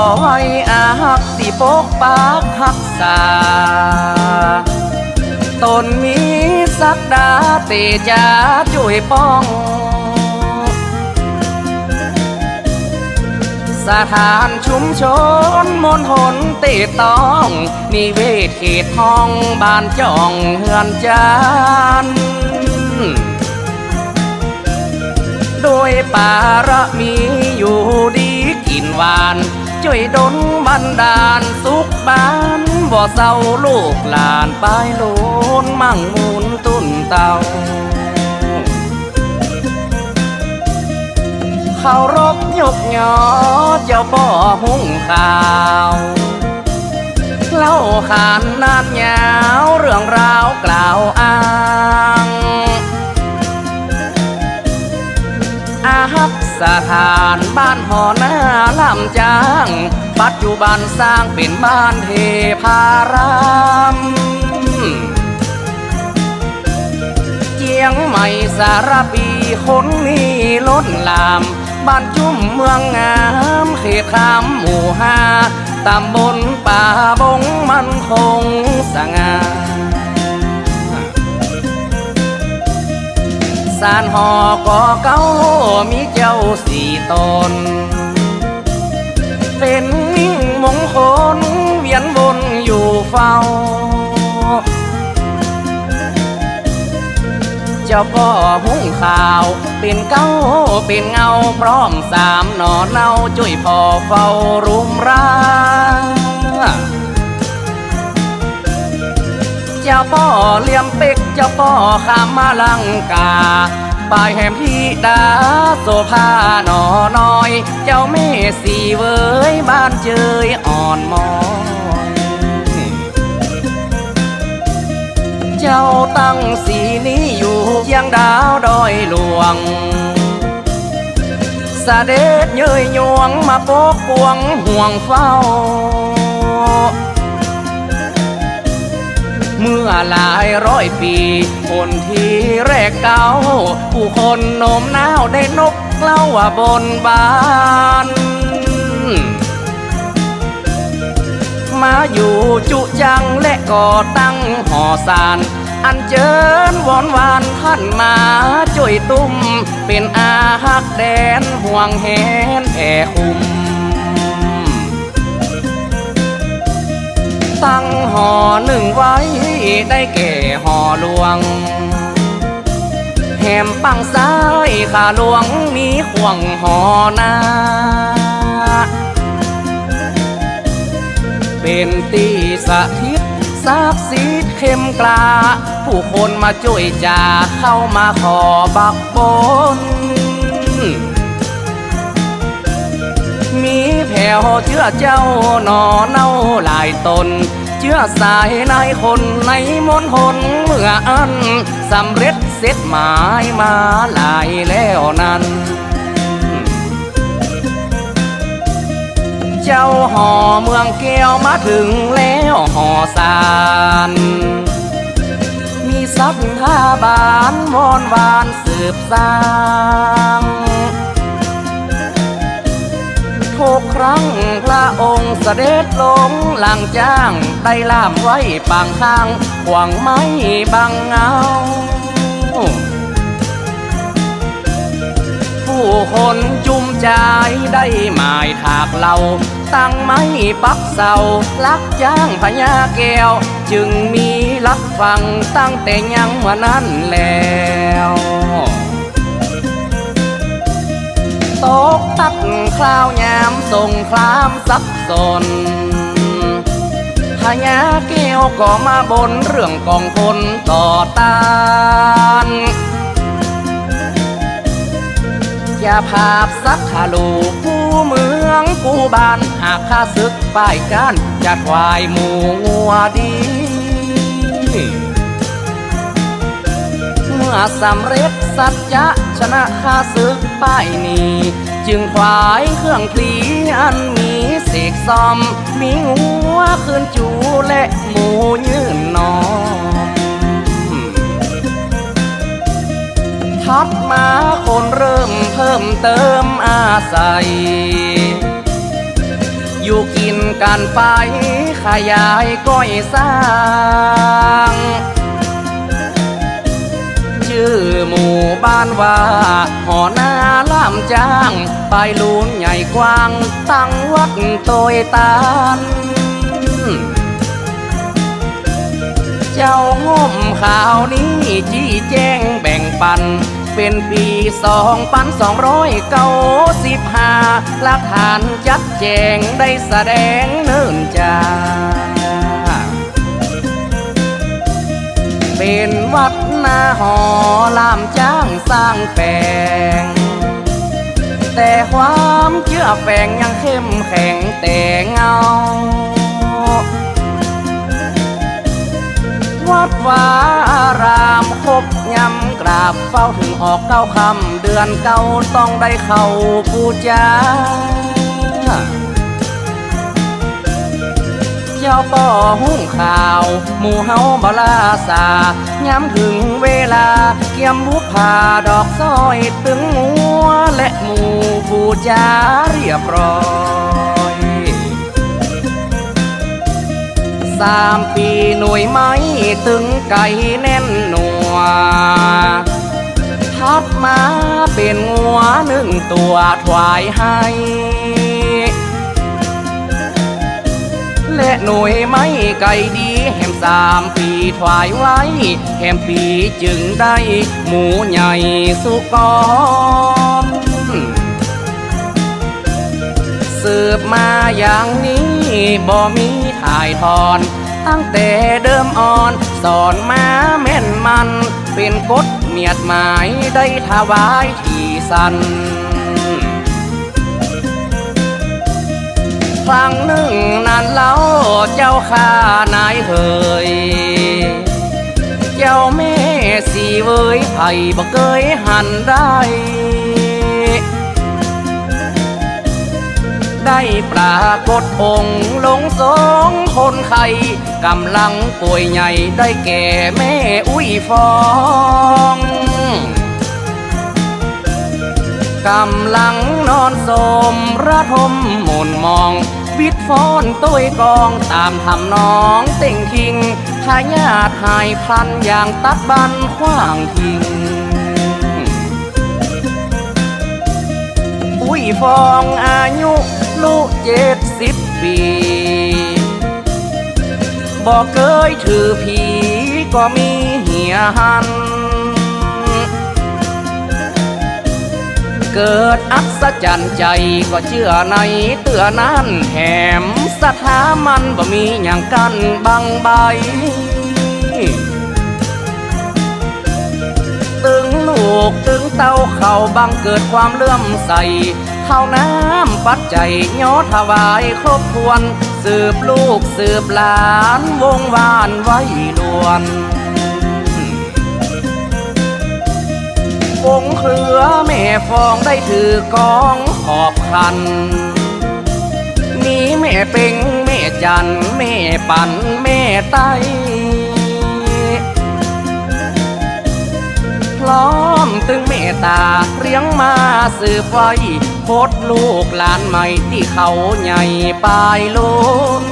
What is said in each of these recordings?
ขอไว้อาหักที่ปกปากหักษาตนมีสักดาเตจาช่วยป้อง สถานชุมชนมนหนเตต้อง นิเวศเขตห้องบ้านจ่องเฮือนจานโดยปารมีอยู่ดีกินหวาน ช่วยดลบันดาลสุขบ้านบ่เศร้าลูกหลานไปโลนมั่งมูลตุนเตาเคารพยกยอเจ้าป่อหุ้งข่าวเล่าขานนานยาวเรื่องราวกล่าวอ้างอาฮักสถานบ้านหอนา ลำจาง ปัจจุบันสร้างเป็นบ้านเทพารามเจียงใหม่สารปีคนนี้ล้นลาม บ้านจุ่มเมืองงามเขตขามหมู่ห้าตำบลป่าบงมันคงสง่าสารหอก่อเก้ามีเจ้าสี่ตน เป็นมิ่งมงคลเวียนวนอยู่เฝ้า เจ้าพ่อหุ้งข่าว เป็นเก้าเป็นเงา พร้อมสามหนอเนาจุยพ่อเฝ้ารุมราเจ้าพ่อเลี่ยมเป็กเจ้าพ่อขามมาลังกา ปลายแหมพี่ดาโซภาหนอน้อย เจ้าแม่สีเว้ยบ้านเจยอ่อนมอยเจ้าตั้งสีนี้อยู่ยังดาวดอยหลวงเสด็จเย้ยยวงมาปกปวงห่วงเฝ้า เมื่อหลายร้อยปี คนที่แรกเก่าผู้คนโน้มน้าวได้นกเล่าว่าบนบานมาอยู่จุจังและก่อตั้งหอสารอันเจิญวอนวานท่านมาช่วยตุ้ม เป็นอาหักแดนห่วงแหนแผ่คุม ตั้งหอหนึ่งไว้ได้แก่หอหลวง แหมปังซ้ายขาหลวงมีห่วงหอนาเป็นตีสถิตทราบสีเข้มกลา ผู้คนมาช่วยจ่าเข้ามาขอบักบน มีแผ่วเชื่อเจ้าหนอเน่าหลายตน เชื่อสายนายคนในมนหนเมื่ออันสำเร็จเสร็จหมายมาหลายแล้วนั้น เจ้าห่อเมืองแก้วมาถึงแล้วห่อสารมีสัทธาบานวอนวานสืบสร้าง ทุกครั้งพระองค์เสด็จลงหลังจ้างได้ล่ามไว้ปางข้างหวังไม้บังเงา ผู้คนจุมใจได้หมายถากเราตั้งไม้ปักเสาลักจ้างพญาแก้ว จึงมีลักฟังตั้งแต่ยังมานั้นแล้ว ตกตัดคราวยามสงครามซับสนพญาแก้วก็มาบนเรื่องกองพลต่อต้านอย่าภาพสักขาลูผู้เมืองผู้บ้านหากข้าศึกป้ายกันจะควายหมูงัวดี มื่อสำเร็จสัจจะชนะข้าศึกป้ายนี้ จึงควายเครื่องคลีอันมีเสกซอม มีงัวคืนจูและหมูยืนนอมทัดมาคนเริ่มเพิ่มเติมอาศัย อยู่กินกันไปขยายก้อยสร้าง ชื่อหมู่บ้านว่าหอนาล่ามจ้างไปลูนใหญ่กว้าง ตั้งวัดโตยตานเจ้าง่มข่าวนี้จี้แจ้งแบ่งปัน เป็นปีสองพันสองร้อยเก้าสิบห้าหลักฐานจัดแจงได้แสดงเนิ่นจ้า เป็นวัดนาหอลามจ้างสร้างแปลง แต่ความเชื่อแฝงยังเข้มแข็งแต่เงา วัดวารามคบยำกราบเฝ้าถึงออกเก้าคำเดือนเก้าต้องได้เข้าปูจา เจ้าป่อหุ้งข่าว หมู่เฮาบลาสาย้ำถึงเวลา เกี่ยมบุพาดอกซอยตึงมัวและหมู่ผู้จาเรียบร้อยสามปีหน่วยไม้ตึงไก่แน่นหนัวทัดมาเป็นงัวหนึ่งตัวถวายให้ และหน่วยไม้ไก่ดีแหมสามปีถวายไว้แหมปีจึงได้ หมูใหญ่สุกรสืบมาอย่างนี้บ่มีถ่ายทอน ตั้งแต่เดิมอ่อน สอนมาแม่นมัน เป็นกฎเมียดหมายได้ถวายที่สัน ครั้งหนึ่งนานเล่าเจ้าข้านายเฮยเจ้าแม่สีเวยไผ่บ่เคยหันได้ ได้ปรากฏองค์ลงสองคนไข้กำลังป่วยใหญ่ได้แก่แม่อุ้ยฟองกำลังนอนสมระทมหมุนมอง วิดฟ้อนตุ้ยกองตามทำน้องเต่งคิงทายาทหายพันอย่างตัดบันขว้างทิ้งอุ้ยฟองอายุลูกเจ็ดสิบปีบอกเคยถือผีก็มีเหียหัน เกิดอัศจรรย์ใจก็เชื่อในเตือนั้นแถมสถามันบ่มีอย่างกันบังใบ ตึงลูกตึงเต้าเข้าบังเกิดความเลื่อมใสเข้าน้ำปัดใจยย้อถวายครบทวน สืบลูกสืบหลานวงวานไว้ลวน งเครือแม่ฟองได้ถือกองขอบคัน มีแม่เป็งแม่จันแม่ปันแม่ไตพร้อมตึงเมตตาเรียงมาสืบไว้โคตรลูกหลานใหม่ที่เขาใหญ่ปลายล้น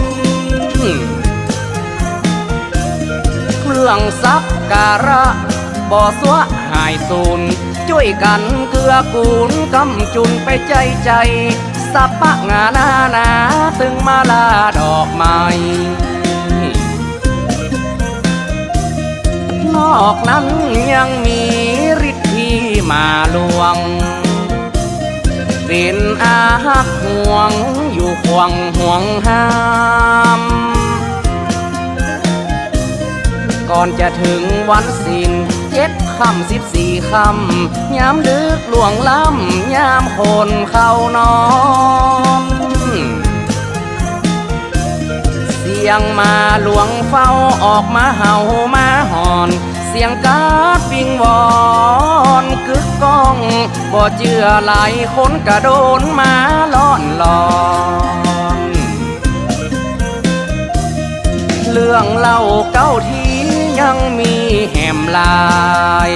เครื่องซักการะบ่อสวะ หายสูนช่วยกันเกื้อกูลกำจุนไปใจใจสับปะงานานาตึงมาลาดอกไม้นอกนั้นยังมีฤทธิ์ที่มาลวงเป็นอาหักห่วงอยู่ควงห่วงห้าม ก่อนจะถึงวันสิ้น เจ็ดคำสิบสี่คำยามดึกหลวงล้ำยามคนเข้านอน เสียงมาหลวงเฝ้าออกมาเห่ามาหอน เสียงกาดวิงวอนกึกก้องบ่เจือหลายคนกระโดนมาล่อนลอนเรื่องเล่าเก้าที ยังมีแหมลาย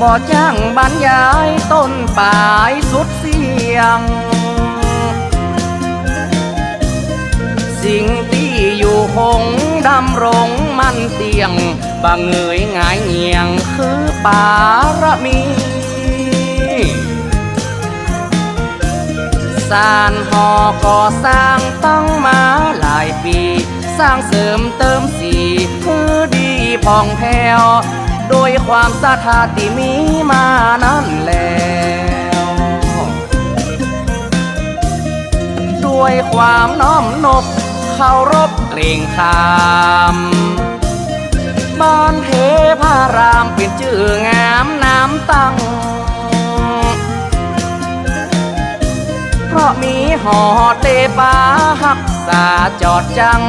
บ่จ้างบรรยายต้นปลายสุดเสียง สิ่งที่อยู่คงดำรงมันเตียงบางเงยงายเงียงคือปารมีสารหอก่อสร้างตั้งมาหลายปี สร้างเสริมเติมสี ดีพองแผ้วโดยความศรัทธาที่มีมานั่นแล้วด้วยความน้อมนบเคารพเกรงขามบ้านเทพารามเป็นชื่องามน้ำตั้ง เพราะมีหอเตปาหัก ษาจอดจัง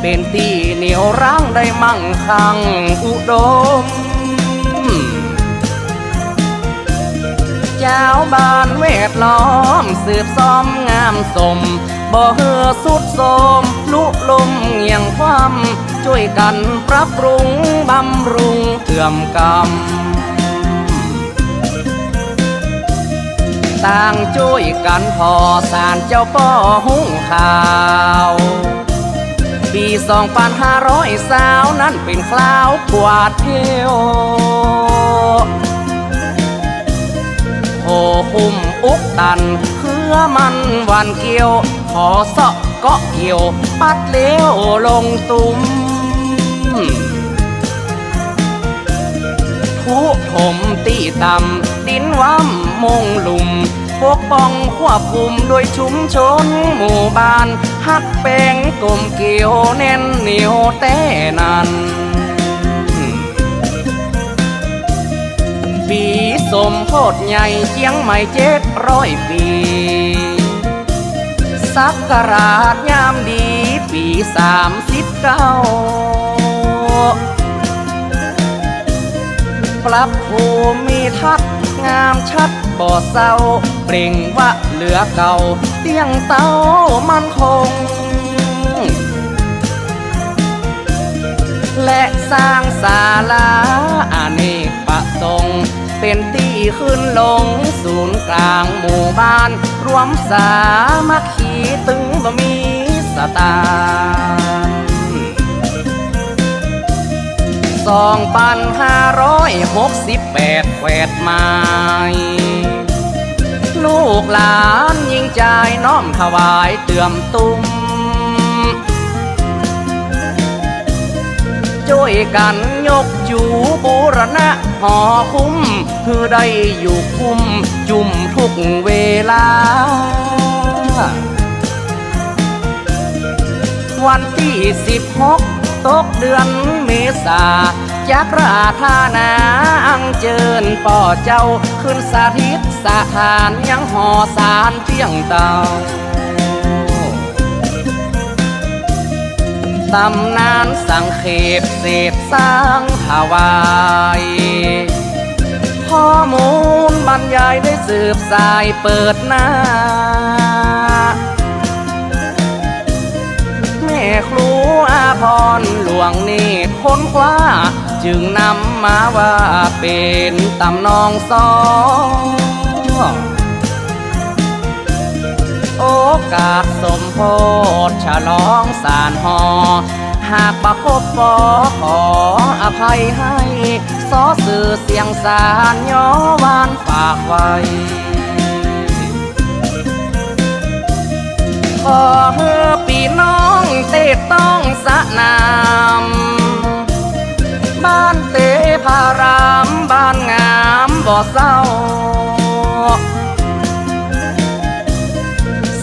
เป็นที่เหนียวรั้งได้มั่งคั่งอุดม เจ้าบ้านเวทล้อม สืบซ้อมงามสม บ่เฮือสุดโสมลุลมเงียงความ ช่วยกันปรับปรุงบำรุงเตื่อมกำ ต่างช่วยกันพอสารเจ้าป้อหุ้งข่าว ปีสองพันห้าร้อยสาวนั้นเป็นคราวกวาดเที่ยวโหคุมอุกตันเพื่อมันวันเกี่ยว ขอเสาะเกาะเกี่ยว ปัดเลี้ยวลงตุมทุถมตีต่ำ ดินว่ำมงลุมปกป้องควบคุมโดยชุมชนหมู่บ้านหักแปงกลมเกี่ยวแน่นเหนียวแต่นันปีสมโพธใหญ่เจียงใหม่เจ็ดร้อยปีสักการาชยามดีปีสามสิบเก้า รับภูมิทัศน์งามชัดบ่อเศร้า เปล่งว่าเหลือเก่า เตียงเต้ามันคง และสร้างศาลาอาเนกประสงค์เป็นที่ขึ้นลง ศูนย์กลางหมู่บ้าน รวมสามัคคีตึงบ่มีสตา สองพันห้าร้อยหกสิบแปดแวดไม้ลูกหลานยิ่งใจน้อมถวายเตื่อมตุ้มช่วยกันยกจูบูรณะหอคุ้ม คือได้อยู่คุ้ม จุ่มทุกเวลา วันที่สิบหก ตกเดือนเมษาจากราธานาอังเจิญป่อเจ้า ขึ้นสาธิตสถานยังหอสารเพียงเตาตำนานสังเขปเสพสร้างถวายข้อมูลบรรยายได้สืบสายเปิดหน้า วงนี่ค้นคว้า จึงนำมาว่าเป็นตำนองสองโอกาสสมโพธฉลองสารหอ หากประคบปอขออภัยให้สอสื่อเสียงสารย้อวานฝากไว้ขอเฮือปีน้องเตต้อง นาม บ้านเตพาราม บ้านงามบ่อเศร้า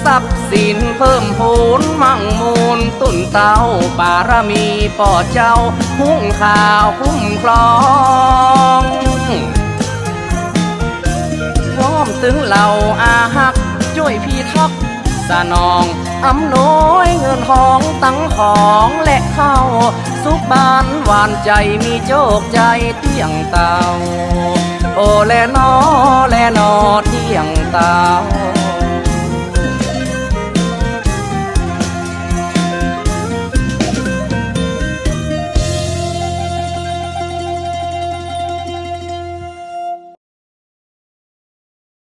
ทรัพย์สินเพิ่มพูนมั่งมูลตุนเต้าบารมีป่อเจ้า หุ้งข่าวคุ้มครองพร้อมถึงเหล่าอาหัก ช่วยพี่ทัก สนองอำนวยเงินห้องตั้งของและเข้าสุขบานหวานใจมีโชคใจเที่ยงเตาโอแลนอแลนอเที่ยงเตา